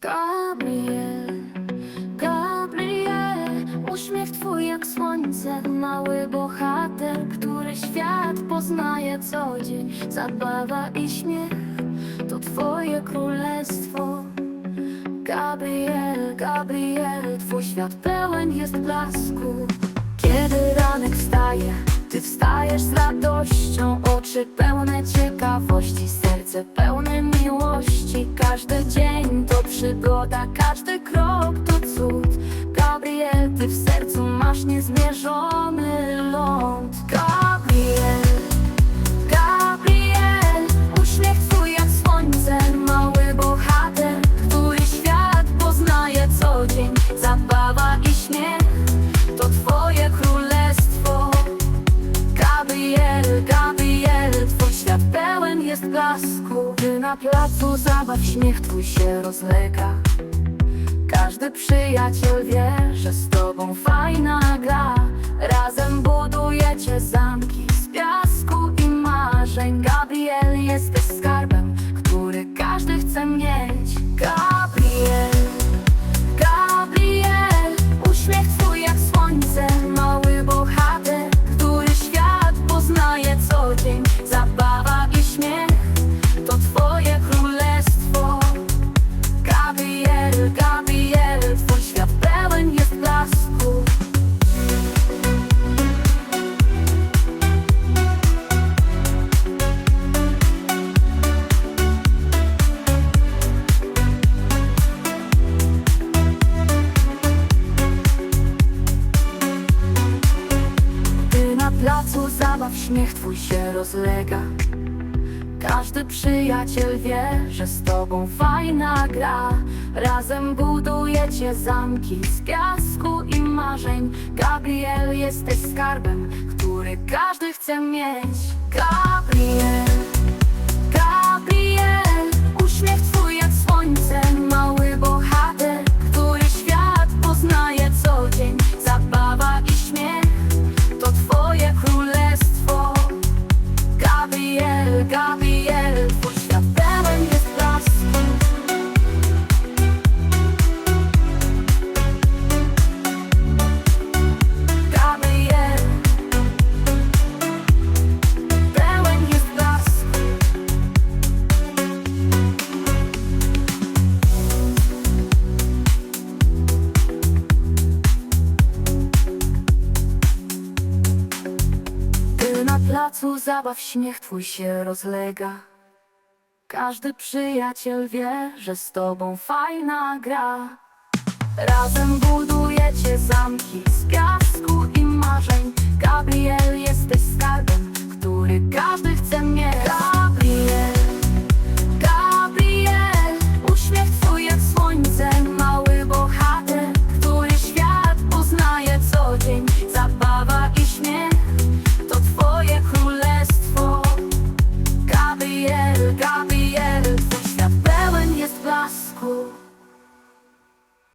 Gabriel, Gabriel Uśmiech twój jak słońce Mały bohater, który świat poznaje co dzień. Zabawa i śmiech to twoje królestwo. Gabriel, Gabriel Twój świat pełen jest blasku. Kiedy ranek wstaje Ty wstajesz z radością Oczy pełne ciekawości Serce pełne miłości. Każdy dzień to przygoda Każdy krok to cud. Gabriel, Ty w sercu masz niezmierzony ląd. Gabriel Gabriel, Gabriel, twój świat pełen jest blasku. Gdy na placu zabaw śmiech twój się rozlega. Każdy przyjaciel wie, że z tobą fajna gra Razem budujecie zamki z piasku i marzeń Gabriel, jesteś skarbem, który każdy chce mieć zabaw śmiech twój się rozlega. Każdy przyjaciel wie, że z tobą fajna gra. Razem budujecie zamki z piasku i marzeń. Gabriel, jesteś skarbem, który każdy chce mieć. Gabriel, placu zabaw śmiech twój się rozlega. Każdy przyjaciel wie, że z tobą fajna gra. Razem budujecie zamki z piasku